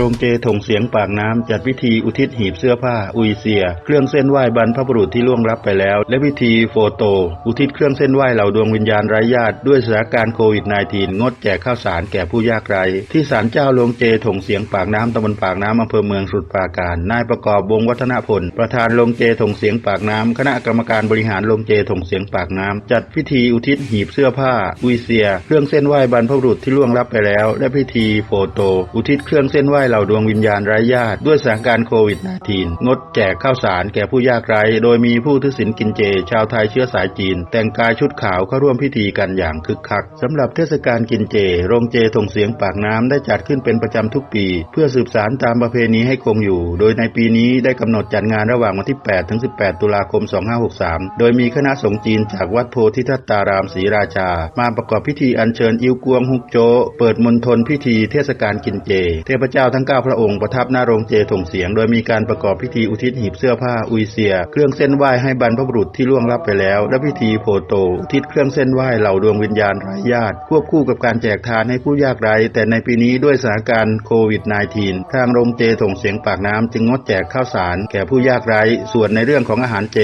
รงเจถงเสียงปากน้ำจัดพิธีอุทิศหีบเสื้อผ้า อุยเซีย เครื่องเส้นไหว้บรรพบุรุษที่ล่วงลับไปแล้ว และพิธีโฟโต อุทิศเครื่องเส้นไหว้เหล่าดวงวิญญาณไร้ญาติด้วยสถานการณ์โควิด -19 งดแจกข้าวสารแก่ผู้ยากไร้ ที่ศาลเจ้าโรงเจถงเสียงปากน้ำตำบลปากน้ำอำเภอเมืองสมุทรปราการ นายประกอบวงวัฒนพล ประธานโรงเจถงเสียงปากน้ำคณะกรรมการบริหารโรงเจถงเสียงปากน้ำจัดพิธีอุทิศหีบเสื้อผ้า อุยเซีย เครื่องเส้นไหว้บรรพบุรุษที่ล่วงลับไปแล้ว และพิธีโฟโต อุทิศเครื่องเส้นไหว้เหล่าดวงวิญญาณไร้ญาติด้วยสถานการณ์โควิด -19 งดแจกข้าวสารแก่ผู้ยากไร้ โดยมีผู้ถือศีลกินเจ ชาวไทยเชื้อสายจีน แต่งกายชุดขาวเข้าร่วมพิธีกันอย่างคึกคักสำหรับเทศกาลกินเจ โรงเจถงเสียงปากน้ำได้จัดขึ้นเป็นประจำทุกปี เพื่อสืบสานตามประเพณีให้คงอยู่ โดยในปีนี้ได้กำหนดจัดงานระหว่างวันที่ 8 ถึง 18 ตุลาคม 2563 โดยมีคณะสงฆ์จีนจากวัดโพธิทัตตารามศรีราชา มาประกอบพิธีอัญเชิญอิวกวงฮุกโจ เปิดมณฑลพิธีเทศกาลกินเจ เทพเจ้าทั้ง้ง 9 พระองค์ประทับหน้าโรงเจถงเสียง โดยมีการประกอบพิธีอุทิศหีบเสื้อผ้าอุยเซีย เครื่องเส้นไหว้ให้บรรพบุรุษที่ล่วงลับไปแล้ว และพิธีโฟโตอุทิศเครื่องเส้นไหว้เหล่าดวงวิญญาณไร้ญาติ ควบคู่กับการแจกทานให้ผู้ยากไร้ แต่ในปีนี้ด้วยสถานการณ์โควิด -19 ทางโรงเจถงเสียงปากน้ำจึงงดแจกข้าวสาร แก่ผู้ยากไร้ ส่วนในเรื่องของอาหารเจ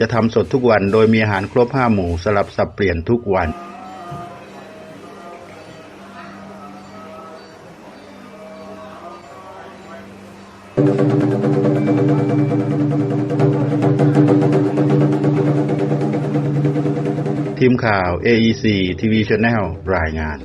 จะทำสดทุกวัน โดยมีอาหารครบห้าหมู่สลับสับเปลี่ยนทุกวัน ทีมข่าว AEC TV Channel รายงาน